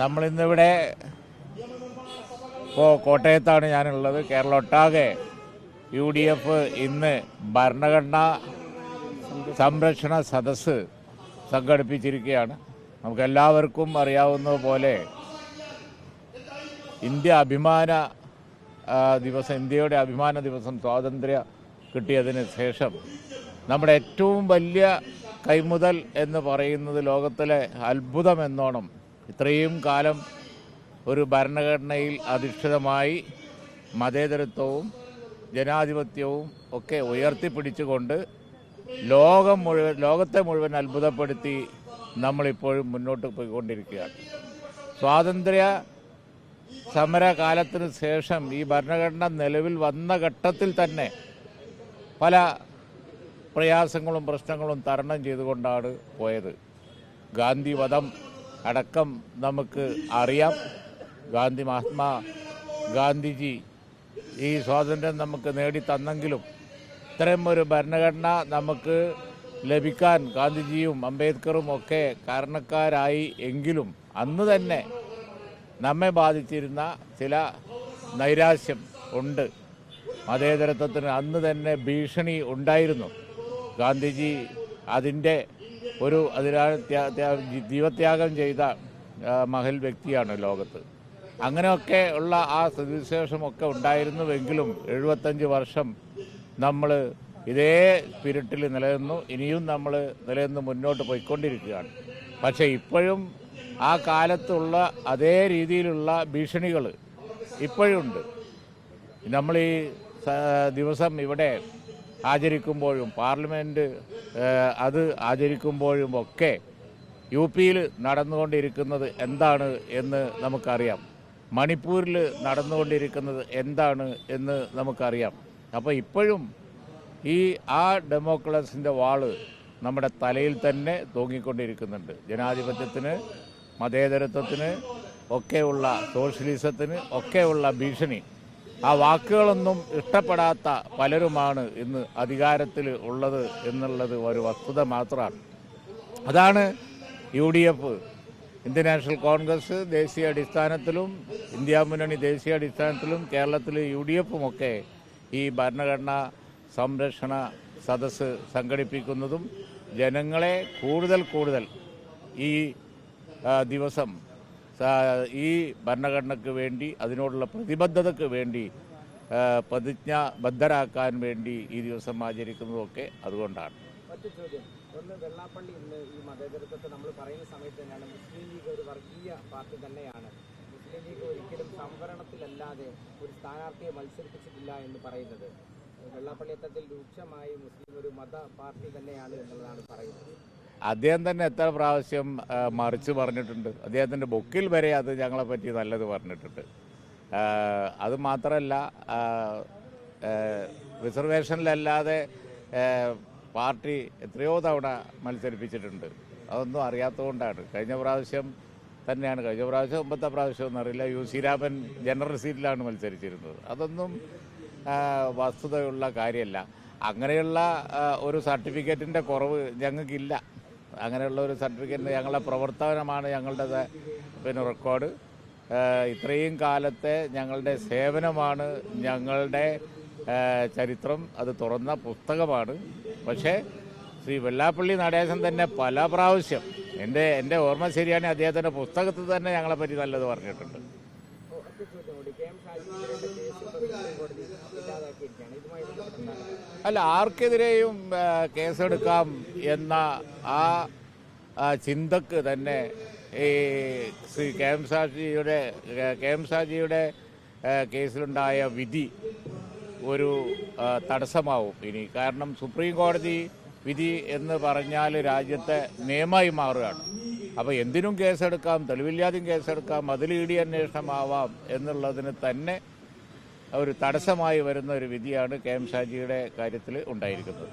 നമ്മളിന്നിവിടെ ഇപ്പോൾ കോട്ടയത്താണ് ഞാനുള്ളത്. കേരള ഒട്ടാകെ യു ഡി എഫ് ഇന്ന് ഭരണഘടനാ സംരക്ഷണ സദസ്സ് സംഘടിപ്പിച്ചിരിക്കുകയാണ്. നമുക്കെല്ലാവർക്കും അറിയാവുന്ന പോലെ ഇന്ത്യ അഭിമാന ദിവസം ഇന്ത്യയുടെ അഭിമാന ദിവസം സ്വാതന്ത്ര്യ കിട്ടിയതിന് ശേഷം നമ്മുടെ ഏറ്റവും വലിയ കൈമുതൽ എന്ന് പറയുന്നത് ലോകത്തിലെ അത്ഭുതം എന്നോണം ഇത്രയും കാലം ഒരു ഭരണഘടനയിൽ അധിഷ്ഠിതമായി മതേതരത്വവും ജനാധിപത്യവും ഒക്കെ ഉയർത്തിപ്പിടിച്ചുകൊണ്ട് ലോകം മുഴുവൻ ലോകത്തെ മുഴുവൻ അത്ഭുതപ്പെടുത്തി നമ്മളിപ്പോഴും മുന്നോട്ട് പോയിക്കൊണ്ടിരിക്കുകയാണ്. സ്വാതന്ത്ര്യ സമരകാലത്തിന് ശേഷം ഈ ഭരണഘടന നിലവിൽ വന്ന ഘട്ടത്തിൽ തന്നെ പല പ്രയാസങ്ങളും പ്രശ്നങ്ങളും തരണം ചെയ്തുകൊണ്ടാണ് പോയത്. ഗാന്ധി വധം അടക്കം നമുക്ക് അറിയാം. ഗാന്ധി മഹാത്മാ ഗാന്ധിജി ഈ സ്വാതന്ത്ര്യം നമുക്ക് നേടിത്തന്നെങ്കിലും ഇത്തരം ഒരു ഭരണഘടന നമുക്ക് ലഭിക്കാൻ ഗാന്ധിജിയും അംബേദ്കറും ഒക്കെ കാരണക്കാരായി എങ്കിലും അന്ന് തന്നെ നമ്മെ ബാധിച്ചിരുന്ന ചില നൈരാശ്യം ഉണ്ട്. മതേതരത്വത്തിന് അന്ന് തന്നെ ഭീഷണി ഉണ്ടായിരുന്നു. ഗാന്ധിജി അതിന്റെ ഒരു അതിരാ ത്യാ- ത്യാ- ജീവത്യാഗം ചെയ്ത മഹൽ വ്യക്തിയാണ് ലോകത്ത്. അങ്ങനെയൊക്കെ ഉള്ള ആ സ്ഥിതിവിശേഷമൊക്കെ ഉണ്ടായിരുന്നുവെങ്കിലും എഴുപത്തഞ്ച് വർഷം നമ്മൾ ഇതേ സ്പിരിറ്റിൽ നിലനിന്നു. ഇനിയും നമ്മൾ നിലനിന്ന് മുന്നോട്ട് പോയിക്കൊണ്ടിരിക്കുകയാണ്. പക്ഷേ ഇപ്പോഴും ആ കാലത്തുള്ള അതേ രീതിയിലുള്ള ഭീഷണികൾ ഇപ്പോഴുണ്ട് നമ്മൾ ഈ ദിവസം ഇവിടെ ആചരിക്കുമ്പോഴും പാർലമെന്റ് അത് ആചരിക്കുമ്പോഴും ഒക്കെ യു പിയിൽ നടന്നുകൊണ്ടിരിക്കുന്നത് എന്താണ് എന്ന് നമുക്കറിയാം. മണിപ്പൂരിൽ നടന്നുകൊണ്ടിരിക്കുന്നത് എന്താണ് എന്ന് നമുക്കറിയാം. അപ്പോൾ ഇപ്പോഴും ഈ ആ ഡെമോക്രസിന്റെ വാൾ നമ്മുടെ തലയിൽ തന്നെ തൂങ്ങിക്കൊണ്ടിരിക്കുന്നുണ്ട്. ജനാധിപത്യത്തിന് മതേതരത്വത്തിന് ഒക്കെയുള്ള സോഷ്യലിസത്തിന് ഒക്കെയുള്ള ഭീഷണി. ആ വാക്കുകളൊന്നും ഇഷ്ടപ്പെടാത്ത പലരുമാണ് ഇന്ന് അധികാരത്തിൽ ഉള്ളത് എന്നുള്ളത് ഒരു വസ്തുത മാത്രമാണ്. അതാണ് U D F Indian National Congress ദേശീയ അടിസ്ഥാനത്തിലും ഇന്ത്യ മുന്നണി ദേശീയ അടിസ്ഥാനത്തിലും കേരളത്തിലെ യു ഡി എഫുമൊക്കെ ഈ ഭരണഘടനാ സംരക്ഷണ സദസ്സ് സംഘടിപ്പിക്കുന്നതും ജനങ്ങളെ കൂടുതൽ കൂടുതൽ ഈ ദിവസം ഈ ഭരണഘടനയ്ക്ക് വേണ്ടി അതിനോടുള്ള പ്രതിബദ്ധതയ്ക്ക് വേണ്ടി പ്രതിജ്ഞാബദ്ധരാക്കാൻ വേണ്ടി ഈ ദിവസം ആചരിക്കുന്നതൊക്കെ അതുകൊണ്ടാണ്. മറ്റു ചോദ്യം. ഒന്ന് വെള്ളാപ്പള്ളി ഇന്ന് ഈ മതേതരത്വത്തെ നമ്മൾ പറയുന്ന സമയത്ത് തന്നെയാണ് ഒരു വർഗീയ പാർട്ടി തന്നെയാണ്. മുസ്ലിം ഒരിക്കലും സംവരണത്തിലല്ലാതെ ഒരു സ്ഥാനാർത്ഥിയെ മത്സരിപ്പിച്ചിട്ടില്ല എന്ന് പറയുന്നത്. വെള്ളാപ്പള്ളി അത്തരത്തിൽ രൂക്ഷമായി മുസ്ലിം ഒരു മത പാർട്ടി തന്നെയാണ് എന്നുള്ളതാണ് പറയുന്നത്. അദ്ദേഹം തന്നെ എത്ര പ്രാവശ്യം മറിച്ച് പറഞ്ഞിട്ടുണ്ട്. അദ്ദേഹത്തിന്റെ ബുക്കിൽ വരെ അത് ഞങ്ങളെ പറ്റി നല്ലത് പറഞ്ഞിട്ടുണ്ട്. അത് മാത്രമല്ല റിസർവേഷനിലല്ലാതെ പാർട്ടി എത്രയോ തവണ മത്സരിപ്പിച്ചിട്ടുണ്ട്. അതൊന്നും അറിയാത്തതുകൊണ്ടാണ്. കഴിഞ്ഞ പ്രാവശ്യം തന്നെയാണ്. കഴിഞ്ഞ പ്രാവശ്യം ഒമ്പത്തെ പ്രാവശ്യം ഒന്നും യു സി ശ്രീരാമൻ ജനറൽ സീറ്റിലാണ് മത്സരിച്ചിരുന്നത്. അതൊന്നും വസ്തുതയുള്ള കാര്യമല്ല. അങ്ങനെയുള്ള ഒരു സർട്ടിഫിക്കറ്റിന്റെ കുറവ് ഞങ്ങൾക്കില്ല. അങ്ങനെയുള്ള ഒരു സർട്ടിഫിക്കറ്റിന് ഞങ്ങളുടെ പ്രവർത്തനമാണ് ഞങ്ങളുടെ പിന്നെ റെക്കോർഡ് ഇത്രയും കാലത്തെ ഞങ്ങളുടെ സേവനമാണ് ഞങ്ങളുടെ ചരിത്രം. അത് തുറന്ന പുസ്തകമാണ്. പക്ഷേ ശ്രീ വെള്ളാപ്പള്ളി നടേശൻ തന്നെ പല പ്രാവശ്യം എന്റെ എന്റെ ഓർമ്മ ശരിയാണ് അദ്ദേഹത്തിന്റെ പുസ്തകത്തിൽ തന്നെ ഞങ്ങളെപ്പറ്റി നല്ലത് പറഞ്ഞിട്ടുണ്ട്. അല്ല ആർക്കെതിരെയും കേസെടുക്കാം എന്ന ആ ചിന്തക്ക് തന്നെ ഈ ശ്രീ കെ എം ഷാജിയുടെ കെ എം ഷാജിയുടെ കേസിലുണ്ടായ വിധി ഒരു തടസ്സമാവും ഇനി. കാരണം സുപ്രീം കോടതി വിധി എന്ന് പറഞ്ഞാൽ രാജ്യത്തെ നിയമമായി മാറുകയാണ്. അപ്പോൾ എന്തിനും കേസെടുക്കാം തെളിവില്ലാതെയും കേസെടുക്കാം അതിൽ ഇ ഡി അന്വേഷണമാവാം എന്നുള്ളതിന് തന്നെ ഒരു തടസ്സമായി വരുന്ന ഒരു വിധിയാണ് കെ എം ഷാജിയുടെ കാര്യത്തിൽ ഉണ്ടായിരിക്കുന്നത്.